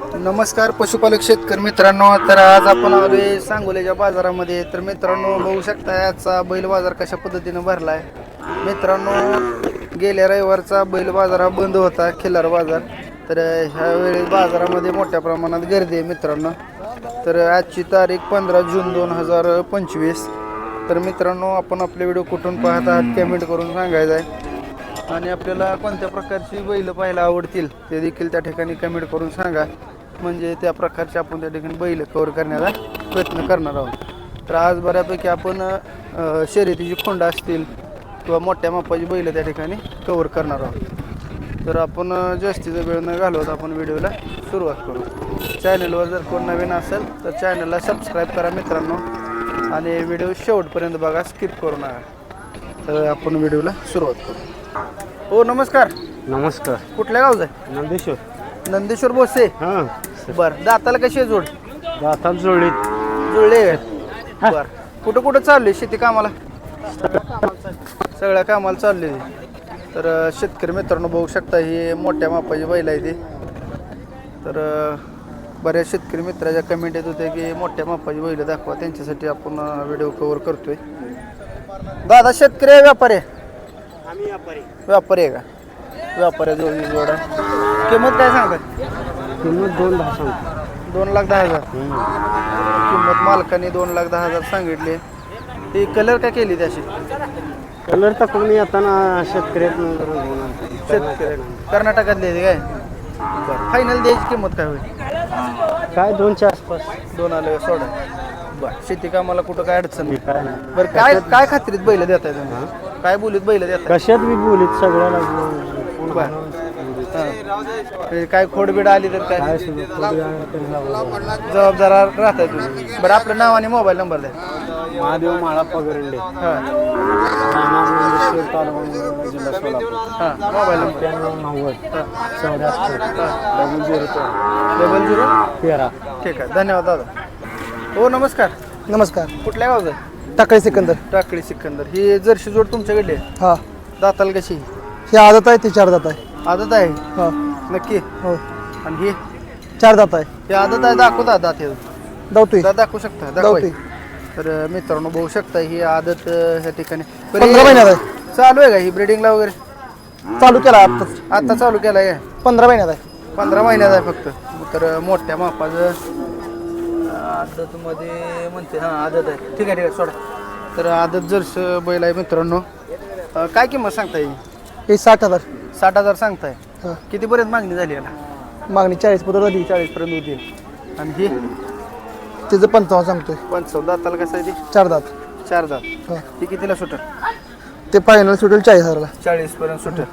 नमस्कार पशुपालक शेतकरी मित्रांनो. तर आज आपण आलोय सांगोल्याच्या बाजारामध्ये. तर मित्रांनो बघू शकता आजचा बैल बाजार कशा पद्धतीनं भरलाय. मित्रांनो गेल्या रविवारचा बैल बाजार हा बंद होता खिल्लार बाजार. तर ह्यावेळी बाजारामध्ये मोठ्या प्रमाणात गर्दी आहे मित्रांनो. तर आजची तारीख पंधरा जून दोन हजार पंचवीस. तर मित्रांनो आपण आपले व्हिडिओ कुठून पाहत आहात कमेंट करून सांगायचं आहे. आणि आपल्याला कोणत्या प्रकारची बैल पाहायला आवडतील ते देखील त्या ठिकाणी कमेंट करून सांगा. म्हणजे त्या प्रकारचे आपण त्या ठिकाणी बैल कवर करण्याचा प्रयत्न करणार आहोत. तर आज बऱ्यापैकी आपण शर्यतीची खोंड असतील किंवा मोठ्या मापाची बैल त्या ठिकाणी कवर करणार आहोत. तर आपण जास्तीचा वेळ न घालवत आपण व्हिडिओला सुरुवात करू. चॅनलवर जर कोण नवीन असेल तर चॅनलला सबस्क्राईब करा मित्रांनो. आणि व्हिडिओ शेवटपर्यंत बघा स्किप करू नका. तर आपण व्हिडिओला सुरुवात करू. हो नमस्कार. नमस्कार. कुठल्या गावचं आहे? नंदेश्वर. नंदेश्वर बोसे. हां. बर दाताला कशी आहे जोड? दाताल जोडीत जुळले बर. कुठं कुठं चालले शेती कामाला? सगळ्या कामाला चालले. तर अं, शेतकरी मित्रांनो बघू शकता ही मोठ्या मापाची बैल आहे ती. तर अं, बऱ्याच शेतकरी मित्राच्या कमेंट येत होते की मोठ्या मापाची बैल दाखवा. त्यांच्यासाठी आपण व्हिडिओ कव्हर करतोय. दादा शेतकरी आहे व्यापारी आहे? व्यापारी. आहे का? व्यापारी जोडी जोड. आहे किंमत काय सांगतात किंमत दोन दहा सांगतो. दोन लाख दहा हजार. किंमत मालकाने दोन लाख दहा हजार सांगितले. ती कलर काय केली त्याची? कलर तर कोणी येताना शेतकऱ्यात शेतकरी. कर्नाटकातली आहे ती काय? फायनल द्यायची किंमत काय होईल? काय दोनच्या आसपास. दोन आले सोडा. बरं. शेती कामाला कुठं काय अडचण नाही. काय नाही. बरं काय काय खात्रीत बैल देताय तुम्ही? काय बोलीत बैल देताय? कशात बी बोलीत सगळ्याला बरं. हां. काय खोडबीड आली तर काय? काय लावलं. जबाबदार राहताय तुम्ही. बरं आपलं नाव आणि मोबाईल नंबर द्या. महादेव माळा पगरंडे. हां. राहणार नंदेश्वर तालुका जिल्हा सोलापूर हां मोबाईल नंबर. त्र्याण्णव नव्वद चौऱ्याहत्तर डबल झिरो डबल झिरो? तेरा. ठीक आहे. धन्यवाद दादा. हो नमस्कार. नमस्कार. कुठल्या गावचं? टाकळी सिकंदर. टाकळी सिकंदर. ही जर्शी जोड तुमच्याकडली आहे? हा. दाताल कशी? ही आदत आहे ती चार दात आहे. आदत आहे? हा. नक्की? हो. आणि ही? चार दात आहे. ही आदत आहे दाखवता दात हे दावतोय. दात दाखवू शकता दाखवा दावतोय. तर अं, मित्रांनो बघू शकता ही आदत अं, ह्या ठिकाणी. बरं, पंधरा महिन्यात आहे. चालू आहे का ही ब्रिडिंगला वगैरे? चालू केला आत्ताच. आता चालू केलाय पंधरा महिन्यात आहे. पंधरा महिन्यात आहे फक्त. तर अं, मोठ्या मापाचं आदत मध्ये म्हणते हा आदत आहे. ठीक आहे ठीक आहे सोडा. तर आदत जर्स बैल आहे मित्रांनो. अं, काय किंमत सांगता येईल ही साठ हजार. साठ हजार सांगताय. हा. कितीपर्यंत मागणी झाली याला? मागणी चाळीस पत्र झाली. चाळीसपर्यंत होती. आणि ही? तिचं पंचावन्न सांगतोय. पंचावन्न दाताला कसं आहे चार दात. चार दात. हा. ती कितीला सुटेल? ते फायनल सुटेल चाळीस हजारला. चाळीसपर्यंत सुटेल.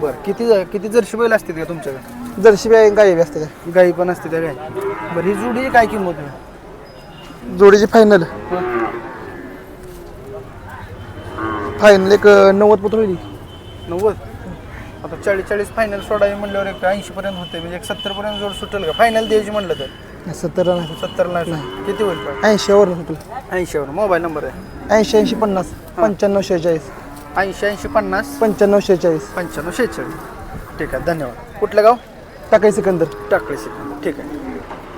बरं किती किती जर्शी बैल असतील का तुमच्याकडे? जर्शी बी आहे गाई बी असते. काय गाई पण असते त्या काय बरं ही जुडी काय किंमत आहे? जोडीची फायनल फायनल एक नव्वद पत्र होईल नव्वद? आता चाळीस चाळीस फायनल सोडावी म्हणल्यावर एक ऐंशी पर्यंत होते. म्हणजे एक सत्तर पर्यंत जोड सुटेल का? फायनल द्यायची म्हणलं तर. सत्तर सत्तरला किती होईल पण? ऐंशीवर सुटेल. ऐंशीवर मोबाईल नंबर आहे. ऐंशी ऐंशी पन्नास. पंच्याण्णव शेहेचाळीस. ऐंशी ऐंशी पन्नास. पंच्याण्णव शेहेचाळीस. पंच्याण्णव शेहेचाळीस. ठीक आहे धन्यवाद. कुठलं गाव? टाकाई सिकंदर. टाकळे सिकंदर. ठीक आहे.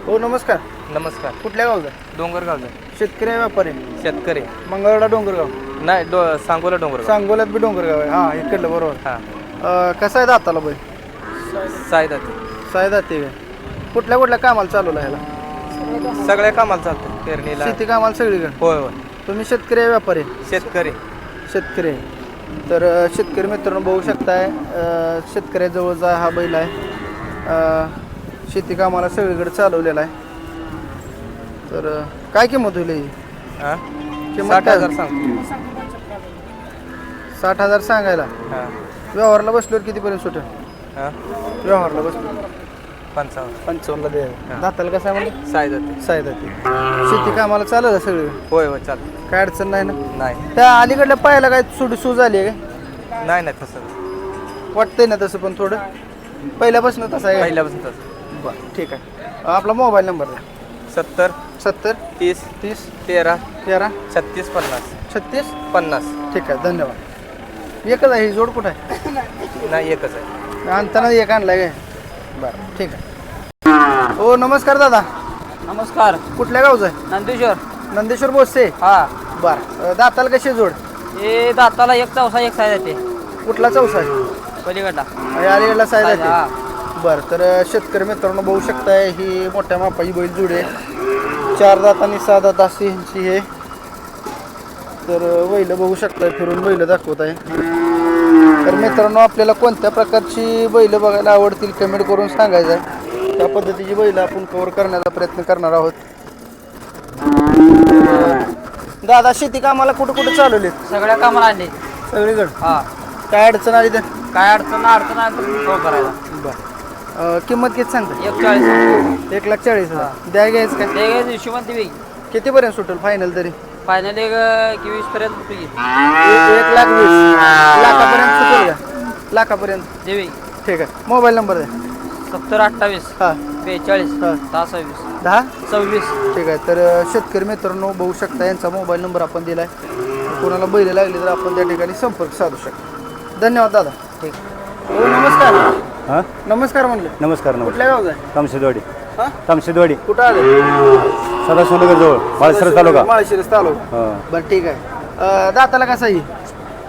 हो नमस्कार. नमस्कार. कुठल्या गावचा? डोंगरगावचं शेतकरी आहे व्यापारी शेतकरी. मंगळवाडा डोंगरगाव. नाही डो सांगोला डोंगरगाव. सांगोल्यात बी डोंगरगाव आहे. हा इकडलं बरोबर. हां. अं, कसा आहे दाताला बाई सायदा ते सायदा ते कुठल्या कुठल्या कामाला चालवला ह्याला? सगळ्या कामाला चालतं पेरणीला. शेती कामाला सगळीकडे? होय होय. तुम्ही शेतकरी आहे व्यापारी आहे? शेतकरी. शेतकरी आहे. तर अं, शेतकरी मित्रांनो बघू शकताय अं, शेतकऱ्याजवळचा हा बैल आहे. अं, शेती कामाला सगळीकडे चालवलेला आहे. तर काय किंमत होईल ही? हां? किंमत साठ काय? हजार सांगतो साठ हजार सांगायला. हां. व्यवहारला बसल्यावर कितीपर्यंत सुटेल हां? व्यवहारला बसलो पंचावन्न. पंचावन्नला द्या दाताला कसं आहे म्हणजे सायदा ते सायदा ते शेती कामाला चालत सगळं? होय होय चालतं. काय अडचण नाही ना? नाही. त्या अलीकडल्या पायाला काय सुड सूज आली आहे काय? नाही नाही तसं. वाटतंय ना तसं पण थोडं? पहिल्यापासून तसं आहे का? पहिल्यापासून तसं. बरं ठीक आहे. आपला मोबाईल नंबर द्या. सत्तर सत्तर तीस तीस तेरा तेरा छत्तीस पन्नास. छत्तीस पन्नास. ठीक आहे धन्यवाद. एकच आहे ही जोड कुठं आहे? नाही एकच आहे. आणताना एक आणलाय काय? बरं ठीक आहे. हो नमस्कार दादा. नमस्कार. कुठल्या गावचं आहे? नंदेश्वर. नंदेश्वर बोससे हा. बर दाताला कशी जोड? हे दाताला एक चौसा एक साईज येते. कुठला चौसा आहे? पलीकडला. साईज साईज, हा. आहे बर तर शेतकरी मित्रांनो बघू शकताय ही मोठ्या मापाची बैल जुडे चार दात आणि सहा दात अशी ह्यांची हे. तर बैल बघू शकताय फिरून बैल दाखवत आहे. तर मित्रांनो आपल्याला कोणत्या प्रकारची बैल बघायला आवडतील कमेंट करून सांगायचं आहे. त्या पद्धतीची बैल आपण कव्हर करण्याचा प्रयत्न करणार आहोत. दादा शेती कामाला कुठं कुठं चालवले सगळ्या कामाला आणले. सगळीकडे? हा. काय अडचण आली तर? काय अडचण अडचण आली करायला बरं. किंमत किती सांगता? एक चाळीस एक लाख चाळीस हजार. द्या घ्यायचं काय? ते हिशोबात दिवी कितीपर्यंत सुटेल फायनल तरी? फायनल एक वीस पर्यंत एक एक लाख वीस. लाखापर्यंत सुटेल का? लाखापर्यंत. देवी ठीक आहे. मोबाईल नंबर द्या. सत्तर अठ्ठावीस. हां. बेचाळीस. हा. दहा सव्वीस. दहा? सव्वीस. ठीक आहे. तर अ, शेतकरी मित्रांनो बघू शकता यांचा मोबाईल नंबर आपण दिला आहे कोणाला बैल लागली तर आपण त्या ठिकाणी संपर्क साधू शकतो. धन्यवाद दादा. ठीक. हो नमस्कार. हां? नमस्कार म्हणलं. नमस्कार नमस्कार. कुठल्या गावचा आहे? तामशेदवाडी. हां? तामशेदवाडी. कुठं आले? सदाशिवनगर जवळ माळसर तालुका. माळशिरस तालुका. हां. बरं ठीक आहे. अ, दाताला कसा येईल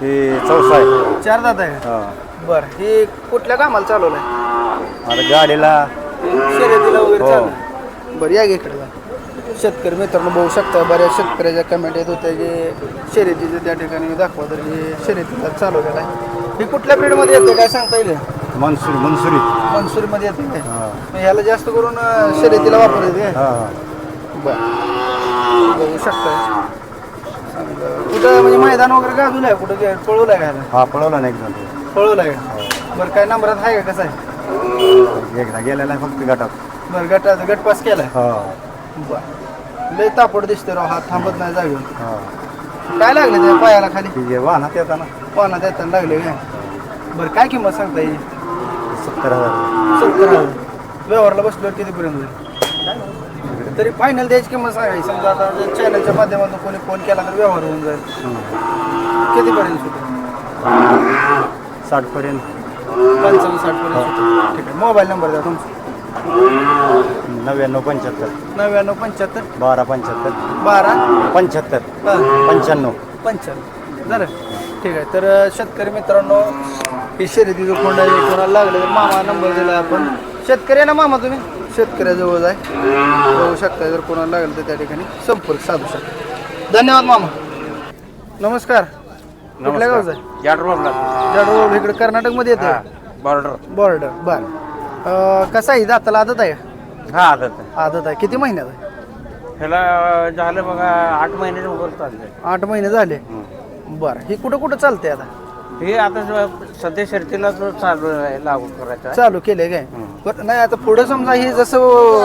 ही चौसा आहे. चार दात आहे हां. बरं हे कुठल्या कामाला चालवलं आहे? आता गाडीला. शर्यतीला वगैरे हो. चालू बरं या गे इकडे जा. शेतकरी मित्रांनो बघू शकता बऱ्याच शेतकऱ्याच्या कमेंट येत होत्या की शर्यतीचं त्या ठिकाणी दाखवा तर हे शर्यतीला चालवलेलं आहे. हे कुठल्या पिरियडमध्ये येते काय सांगता येईल? मनसुरी मनसुरी. मनसुरीमध्ये येते काय हां. मग ह्याला जास्त करून अं, शर्यतीला वापरते काय हां. बरं. बघू शकता चांगलं. कुठं म्हणजे मैदान वगैरे गाजूला आहे? कुठं गे- पळवलं आहे का हा पळवला ना एकदा. पळवलं आहे का? बरं काय नंबरात आहे का? कसं आहे? एकदा गेलेला आहे फक्त गटात. बरं गटात गटपास केलाय. हा. बरं. लय तापड दिसते राव हात थांबत नाही जागेवर. हा. काय लागले त्या पायाला खाली? ठीक आहे वाहनात येताना. पाना देताना लागले काय? बरं काय किंमत सांगता येईल? सत्तर हजार सत्तर हजार व्यवहारला बसल्यावर कितीपर्यंत होईल? तरी फायनल द्यायची किंमत सांगायची. समजा आता चॅनलच्या माध्यमातून कोणी फोन केला तर व्यवहार होऊन जाईल. कितीपर्यंत सुटेल? साठपर्यंत. पंचावन्न साठ पर्यंत सुटेल. ठीक आहे. मोबाईल नंबर द्या तुमचा. नव्याण्णव पंच्याहत्तर. नव्याण्णव पंच्याहत्तर. बारा पंच्याहत्तर. बारा. पंच्याहत्तर. हा. पंच्याण्णव. पंच्याण्णव. झालं. ठीक आहे. तर शेतकरी मित्रांनो ही शर्यतीचं कोंड आहे कोणाला लागलं तर मामा नंबर दिला आपण. शेतकरी आहे ना मामा तुम्ही? शेतकऱ्याजवळ जाय बघू शकता जर कोणाला लागलं तर त्या ठिकाणी संपर्क साधू शकता. धन्यवाद मामा. नमस्कार. कुठल्या गावचा आहे? जाडो इकडे कर्नाटकमध्ये येते बॉर्डर. बॉर्डर बर. कसा आहे? दाताला आदत आहे? हा आदत आदत आहे. किती महिन्यात आहे? ह्याला झालं बघा आठ महिने आठ महिने झाले. बरं. ही कुठं कुठं चालते आता? हे आता ज- सध्या शर्तीला जो चालू आहे लागू करायचा चालू केले काय? बरं नाही आता पुढे समजा हे जसं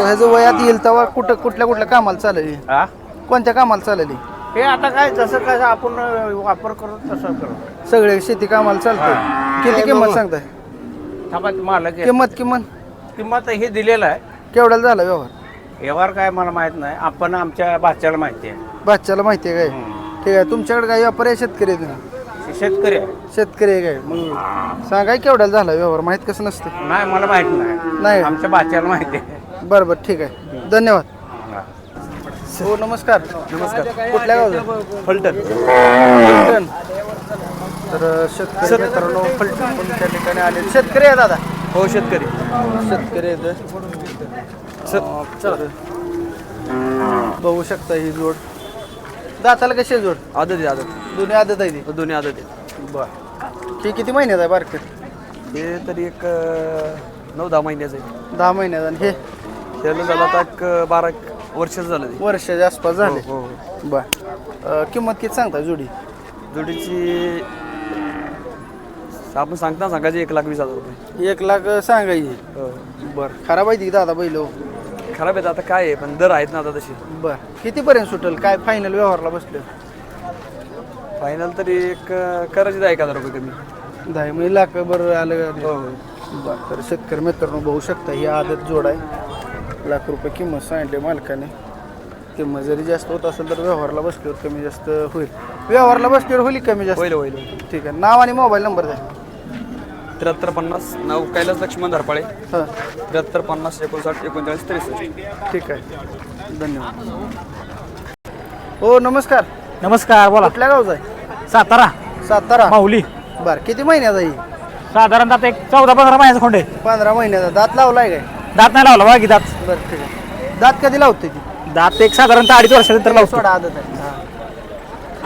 ह्याचं वयात येईल तेव्हा कुठं कुठल्या कुठल्या कामाला चालेल हा कोणत्या कामाला चालेल हे आता काय जसं काय आपण वापर करू तसं करू. सगळे शेती कामाला चालतंय. किती किंमत सांगताय? थांबा. किंमत किंमत? किंमत हे दिलेलं आहे. केवढ्याला झाला व्यवहार? व्यवहार काय मला माहीत नाही. आपण आमच्या भाच्याला माहिती आहे. बादशाला माहिती आहे काय? ठीक आहे तुमच्याकडे काय व्यापार आहे शेतकरी आहेत शेतकरी आहे. शेतकरी आहे काय? मग सांगाय केवढ्याला झाला व्यवहार? माहीत कसं नसतं. नाही मला माहीत नाही. नाही. आमच्या भाच्याला माहिती आहे. बरं बरं ठीक आहे. धन्यवाद. हा. हो नमस्कार. नमस्कार. कुठल्या गावचा? फलटण. फलटण. तर शेतकरी मित्रांनो फलटण पण त्या ठिकाणी आले. शेतकरी आहे दादा? हो शेतकरी. शेतकरी आहेत. चला. बघू शकता ही जोड. दाताला कशी आहे जोड? आदत आदत. दोन्ही आदत आहे ती? दोन्ही आदत आहे. बर. ही किती महिन्यात आहे बारकर हे तरी एक नऊ दहा महिन्याचं आहे. दहा महिन्यात आणि हे? त्याला झालं आता एक बारा वर्षाचं झालं ते. वर्षाच्या आसपास झाले. हो. बर. अं, किंमत किती सांगता जोडी? जोडीची आपण सांगता सांगायचे एक लाख वीस हजार रुपये. एक लाख सांगायची. हो. बर. खराब आहे ती दादा बैल हो. खराब आहेत आता काय आहे? पण दर आहेत ना आता तशी. बर. कितीपर्यंत सुटेल? काय फायनल व्यवहारला बसले? फायनल तरी एक अं, करायची दहा एक हजार रुपये कमी. दहा म्हणजे लाख बरं आलं का? हो. बरं तर शेतकरी मित्रांनो बघू शकता ही आदत जोड आहे. लाख रुपये किंमत सांगितली मालकाने. किंमत जरी जास्त होत असेल तर व्यवहारला बसल्यावर कमी जास्त होईल. व्यवहारला बसल्यावर होईल कमी जास्त. होईल होईल होईल. ठीक आहे. नाव आणि मोबाईल नंबर द्या. त्र्याहत्तर पन्नास नाव कैलास लक्ष्मण धरपाळे. हां. त्र्याहत्तर पन्नास एकोणसाठ एकोणचाळीस त्रेसष्ट. ठीक आहे. धन्यवाद. हो नमस्कार. नमस्कार बोला. कुठल्या गावचा आहे? सातारा. सातारा. माऊली. बर किती महिन्याचा आहे? साधारण आता एक चौदा पंधरा महिन्याचा खोंड. आहे पंधरा महिन्याचा. दात लावलाय काय? दात नाही लावला बाकी दात. बरं ठीक आहे. दात कधी लावते ती? दात एक साधारणतः अडीच वर्षानंतर लावतो. सोडा आदत आहे.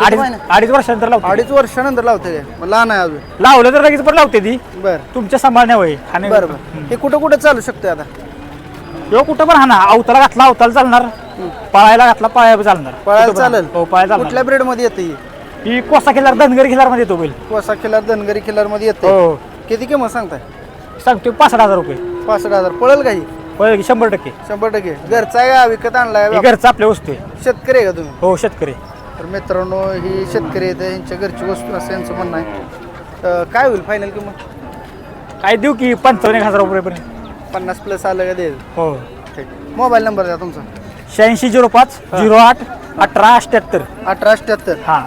अडीच वर्षानंतर लावतो. अडीच वर्षानंतर लावते काय? मग लहान आहे अजून. लावलं तर लगेच पण लावते ती. बर. तुमच्या सांभाळण्या होय. आणि बरं बरं. हे कुठं कुठं चालू शकतोय आता? ह्यो कुठं पण हा ना अवताला घातला अवताला चालणार. पळायला घातला पळायला चालणार. पळायला कुठं पण. चालेल. हो पळायला कुठल्या ब्रेडमध्ये येते ही? ही कोसा खिल्लार धनगरी खिल्लारमध्ये येतो बैल. कोसा खिलार धनगरी खिलारमध्ये येते. हो. किती किंमत सांगताय? सांगतो पासष्ट हजार रुपये. पासष्ट हजार. पळेल काही पळेल की शंभर टक्के. शंभर टक्के. घरचा आहे का? विकत आणलाय? हे घरचं आपल्या वस्तू आहे. शेतकरी आहे का तुम्ही? हो शेतकरी तर मित्रांनो ही शेतकरी आहेत यांच्या घरची वस्तू असं यांचं म्हणणं आहे. अं, काय होईल फायनल किंमत काय देऊ की पंचावन्न एक हजार रुपयेपर्यंत. पन्नास प्लस आलं का देईल? हो. ठीक. मोबाईल नंबर द्या तुमचा. शहाऐंशी झिरो पाच झिरो आठ अठरा अठ्याहत्तर. अठरा अठ्याहत्तर. हा.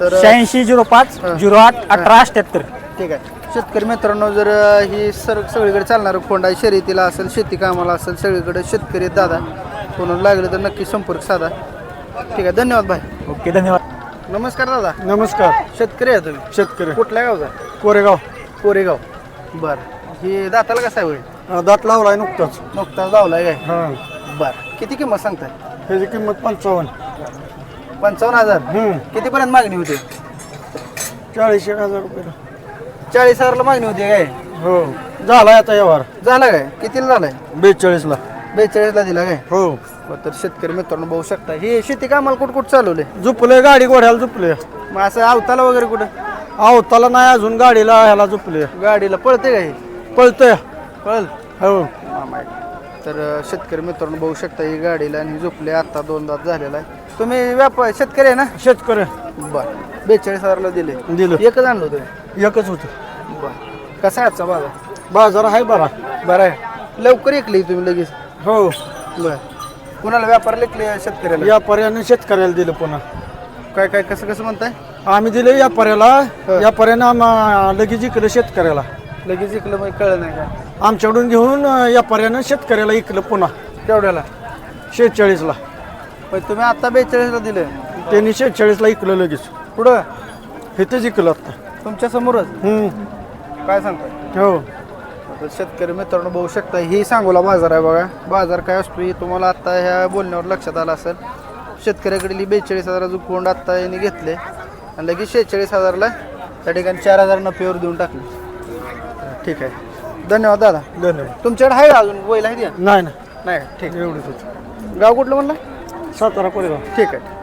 तर शहाऐंशी झिरो पाच. झिरो आठ अठरा अठ्याहत्तर. ठीक आहे. शेतकरी मित्रांनो जर अं, ही सर सगळीकडे चालणारं आहे शर्यतीला असेल शेती कामाला असेल सगळीकडे शेतकरी आहेत दादा. कोणाला लागलं तर नक्की संपर्क साधा. ठीक आहे धन्यवाद भाई. ओके धन्यवाद. नमस्कार दादा. नमस्कार. शेतकरी आहे तुम्ही? शेतकरी. कुठल्या गावचा? कोरेगाव. कोरेगाव. बर. ही दाताला कसा आहे होईल अं, दात लावलाय नुकताच. नुकताच लावलाय काय? हां. बर. किती किंमत सांगताय? ह्याची किंमत पंचावन्न. पंचावन्न हजार? हम्म. कितीपर्यंत मागणी होती? चाळीस एक हजार रुपये. चाळीस हजारला मागणी होती काय? हो. झालाय आता व्यवहार. झाला काय? कितीला झालाय? बेचाळीसला. बेचाळीसला दिला काय? हो. बरं, तर शेतकरी मित्रांनो बघू शकता हे शेती कामाला कुठं कुठं चालवले झुपले गाडी घोड्याला झुपले मग असं आवताला वगैरे कुठं? आवताला नाही अजून गाडीला ह्याला झुपले गाडीला पळते का हे? पळतोय. पळल? हो. तर अं, शेतकरी मित्रांनो बघू शकता ही गाडीला आणि झोपले आता दोन दात झालेला आहे. तुम्ही व्यापार शेतकरी आहे ना? शेतकरी. बर. बेचाळीस हजारला दिले. दिलं. एकच आणलं होतं? एकच होतं. बर. कसा आहे आजचा बाजार? बाजार आहे बरा. बरं आहे. लवकर ऐकली तुम्ही लगेच? हो. बर. कुणाला व्यापार लेखले शेतकऱ्याला? व्यापाऱ्याने शेतकऱ्याला दिलं पुन्हा. काय काय कसं कसं म्हणताय? आम्ही दिले व्यापाऱ्याला. व्यापाऱ्यानं आम्हा- लगेच इकलं शेतकऱ्याला. लगेच ऐकलं मग कळलं नाही का? आमच्याकडून घेऊन व्यापाऱ्यानं शेतकऱ्याला इकलं पुन्हा. तेवढ्याला शेहेचाळीसला. मग तुम्ही आता बेचाळीसला दिलं. त्यांनी शेहेचाळीसला इकलं लगेच. पुढं इथेच इकलं आता. तुमच्या समोरच? हम्म. काय सांगताय? हो. शेतकरी मित्रांनो बघू शकता ही सांगोला बाजार आहे बघा. बाजार काय असतो हे तुम्हाला आता ह्या बोलण्यावर लक्षात आलं असेल. शेतकऱ्याकडील बेचाळीस हजाराचं कोंड आत्ता यांनी घेतले आणि लगेच शेहेचाळीस हजारला त्या ठिकाणी चार हजार नफेवर देऊन टाकले. ठीक आहे. धन्यवाद दादा. धन्यवाद. तुमच्याकडे आहे का अजून? वैल आहे नाही ना नाही ठीक. एवढंच होतं. गाव कुठलं म्हणलं? सातारा कोरेगाव. ठीक आहे.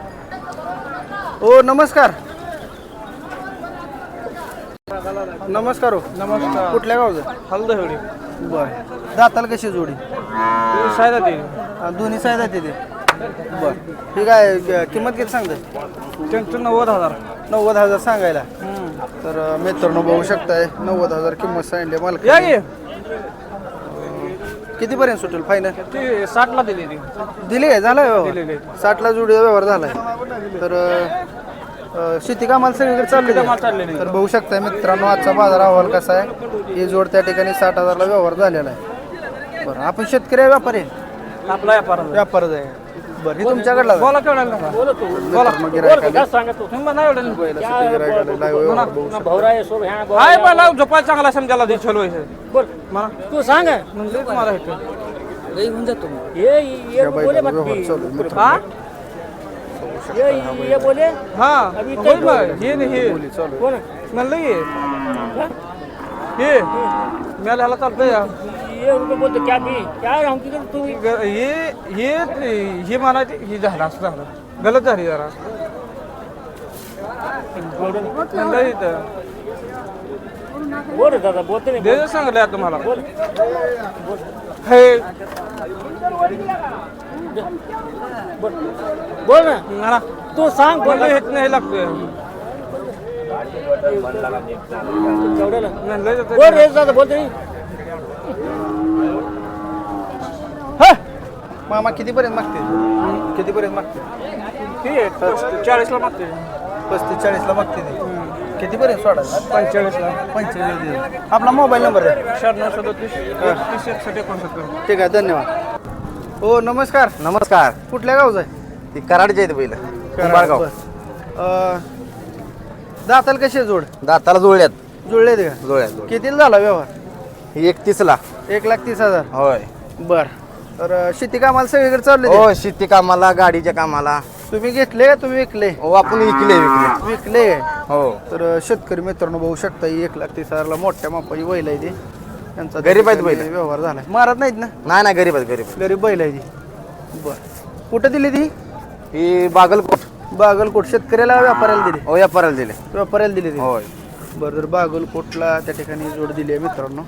ओ नमस्कार. नमस्कार हो. नमस्कार. कुठल्या गावचं? हलदहळी बर. दाताल कशी जोडी? सायदा ते हा, दोन्ही साईज आहेत तिथे बर. ठीक आहे किंमत किती सांगताय? त्यांचं नव्वद हजार. नव्वद हजार सांगायला. तर अं, मित्रांनो बघू शकताय नव्वद हजार किंमत सांगितली मला या गे कितीपर्यंत सुटेल फायनल ते साठला दिली ती. दिली आहे झालाय दिलेली व्यवहार साठला जोडीचा व्यवहार झालाय. तर अं, अं, शेती कामाला सगळीकडे चालली कामाला चाललेली. तर बघू शकताय मित्रांनो आजचा बाजार अहवाल कसा आहे? ही जोड त्या ठिकाणी साठ हजारला व्यवहार झालेला आहे. बरं आपण शेतकरी आहे व्यापारी आहे? आपला व्यापार व्यापारच आहे. बरं हे तुमच्याकडला बोला. केवढा बोला तू. बोला. मग गिऱ्हाईकाला. तुम्ही म्हणा एवढं पहिला शेती गिऱ्हाईकाला live व्यवहार बघू शकता. हाय मला झोपायला चांगला समजायला दे चलो मला तू सांग. तुम्हाला हे ये व्यवहार चालू आहे. मित्रांनो, हा? ये ये बोले। हा बोल हे नाही हे। बोली चालू। आहे. कौन म्हणलं ये। हे? मी ह्याला चालतंय या ये उनको बोलते क्या भी? क्या हम की तू ग- हे हे म्हणायचे हे झालं असं झालं गलत झाली जरा म्हणलं इथं बोल। दादा बोलते नाही दे सांगलं तुम्हाला। हे। बोल बोल ना तू सांग बोल हे नाही लागतोय. बोल रे दादा बोलते नाही मामा कितीपर्यंत मागते? कितीपर्यंत मागते? चाळीसला मागते. पस्तीस चाळीसला मागते ते. कितीपर्यंत सोडा? पंचेचाळीसला. पंचेचाळीस. आपला मोबाईल नंबर द्या शहाण्णव सदोतीस तीस एकसष्ट एकोणसत्तर. ठीक आहे धन्यवाद. हो नमस्कार. नमस्कार. कुठल्या गावचा आहे? ती कराडचे आहेत बैल. कुंभारगाव. अं, दाताल कसे जोड? दाताला जुळल्यात जुळले ते का? जुळल्यात जुळल्यात. कितीला झाला व्यवहार? एकतीसला. एक लाख तीस हजार. होय. बर. तर अं, शेती कामाला सगळीकडे चालले ते? हो शेती कामाला गाडीच्या कामाला. तुम्ही घेतले का तुम्ही विकले? हो आपण विकले विकले. विकले? हो. तर शेतकरी मित्रांनो बघू शकता ही एक लाख तीस हजारला मोठ्या मापाची बैल आहे ती. त्यांचा गरीब आहेत बैलं. व्यवहार झाला मारत नाहीत ना? नाही नाही गरीब आहेत गरीब आहेत. गरीब बैल आहे ती. बर. कुठं दिली ती? ही बागलकोट. बागलकोट. शेतकऱ्याला व्यापाऱ्याला दिली? हो व्यापाराला दिले. व्यापाऱ्याला दिली ती? होय. बरं तर बागलकोटला त्या ठिकाणी जोड दिली आहे मित्रांनो.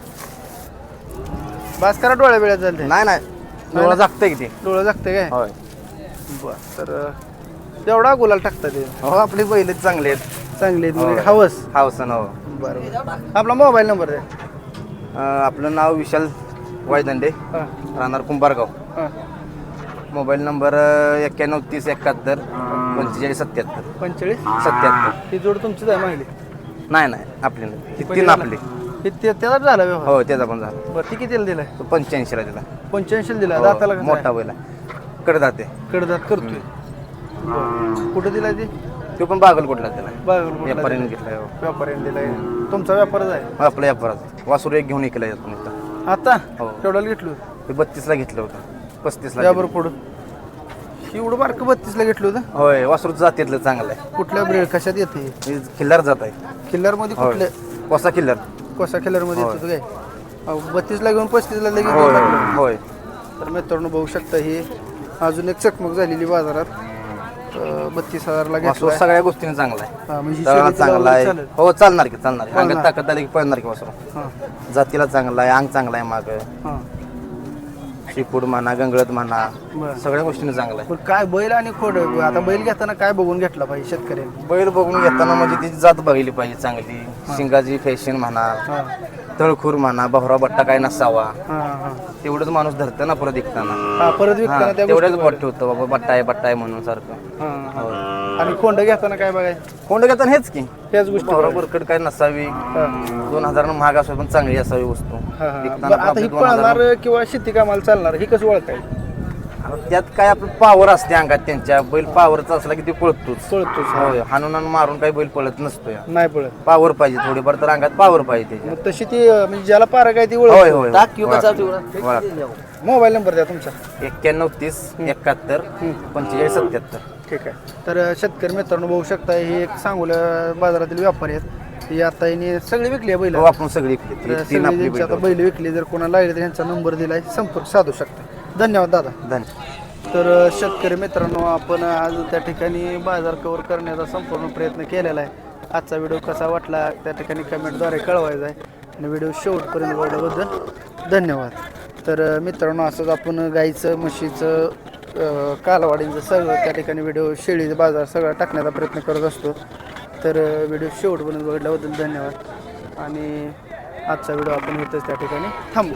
भास्करा डोळ्या वेळात झाले नाही नाही. डोळा जागतंय किती डोळं जागते काय? होय. बर तर एवढा गुलाल टाकतात ते. हो आपली बैल चांगले आहेत. चांगले आहेत म्हणजे हवस. हावसन हो. बरं बरं. आपला मोबाईल नंबर द्या. आपलं नाव विशाल वायदंडे. हां. राहणार कुंभारगाव. हां. मोबाईल नंबर एक्क्याण्णव तीस एकाहत्तर पंचेचाळीस सत्याहत्तर. पंचेचाळीस? सत्याहत्तर. ही जोड तुमचीच आहे माहिती? नाही नाही आपली नाही. ही तीन आपली. हे ते- त्याचा झाला व्यवहार? हो त्याचा पण झाला. बरं ती कितीला दिलाय? तो पंच्याऐंशीला दिला. पंच्याऐंशी दिला हो, दाताला कसा मोठा बैलकडे जाते कडदात करतोय. कुठं दिलाय ते? तो पण बागलकोटला दिला बागलकोटला व्यापाऱ्याने घेतलाय हो. व्यापाऱ्याने दिलाय. तुमचा व्यापारच आहे? आपल्या व्यापारात वासुर एक घेऊन इकला जातो नुसता आता? हो. केवढ्याला घेतलं ते बत्तीसला घेतलं होतं. पस्तीसला यावर पुढं. एवढं बारकं बत्तीसला घेतलं होतं? होय वासरूच जातीतलं चांगलं आहे कुठल्या ब्रेड? कशात येते? हे खिल्लार जात आहे. किल्लरमध्ये होय. कुठल्या कोसा खिल्लार. कोसा किल्लरमध्ये येतो काय? अहो, बत्तीसला घेऊन पस्तीसला लगेच होय टाकलं. होय. तर मित्रांनो बघू शकता ही अजून एक चकमक झालेली बाजारात. अं, बत्तीस हजारला वासरू घेतला सगळ्या गोष्टीने चांगला आहे. हा, म्हणजे तळाला शर्यतीला चांगला वगैरे आहे. चालेल. हो चालणार की चालणार. चालणार. अंगात ताकद आली की पळणार की वासरू. हा, जातीला चांगला आहे अंग चांगला आहे माग. हा. शिपूड म्हणा गंगळत म्हणा बरं. सगळ्या गोष्टीने चांगला आहे. पण काय बैल आणि खोड आता बैल घेताना काय बघून घेतला पाहिजे शेतकऱ्यांनी? बैल बघून घेताना म्हणजे तिची जात बघितली पाहिजे चांगली. शिंगाची फॅशन म्हणा. हा. तळखूर म्हणा बहरा बट्टा काय नसावा. हा हा. तेवढंच माणूस धरतं ना परत विकताना. हा परत हा, विकताना त्या तेवढ्याच गोष्टी बोट ठेवतो बाबा बट्टा आहे बट्टा आहे म्हणून सारखं. हा, हा. आणि खोंड घेताना काय बघायचं कोंड घेताना हेच की. त्याच गोष्टी बहरा बरकट काय नसावी. हा. दोन हजार महाग असावी पण चांगली असावी वस्तू. हा, हा. विकताना बरं, आता आपले ही दोन हजार- पळणार किंवा शेती कामाला चालणार ही कसं ओळखायचं? त्यात काय आपलं पावर असते अंगात त्यांच्या. बैल पावरचा असला की ते पळतोच. पळतोच होय हाणून मारून काही बैल पळत नसतो या नाही पळत. पावर पाहिजे थोडीफार तर अंगात पावर पाहिजे त्याच्या मग तशी ती अं, म्हणजे ज्याला पारा काय ती होय ओळख होय. मोबाईल नंबर द्या तुमचा. एक्क्याण्णव तीस एकाहत्तर पंचेचाळीस सत्याहत्तर. ठीक आहे. तर अं, शेतकरी मित्रांनो बघू शकता हे एक सांगोल्या बाजारातील व्यापारी आहेत. ही आता सगळी विकली आहे बैल. हो आपण सगळी इकली. ती- तीन आपली बैल आता बैल विकली जर कोणाला लागली तर यांचा नंबर दिलाय. संपर्क साधू शकता. धन्यवाद दादा. धन्यवाद तर शेतकरी मित्रांनो आपण आज त्या ठिकाणी बाजार कव्हर करण्याचा संपूर्ण प्रयत्न केलेला आहे. आजचा व्हिडिओ कसा वाटला त्या ठिकाणी कमेंटद्वारे कळवायचा आहे. आणि व्हिडिओ शेवटपर्यंत बघल्याबद्दल धन्यवाद. तर मित्रांनो असंच आपण गाईचं म्हशीचं कालवाडींचं सगळं त्या ठिकाणी व्हिडिओ शेळीचं बाजार सगळं टाकण्याचा प्रयत्न करत असतो. तर व्हिडिओ शेवटपर्यंत बघितल्याबद्दल धन्यवाद. आणि आजचा व्हिडिओ आपण इथंच त्या ठिकाणी थांबू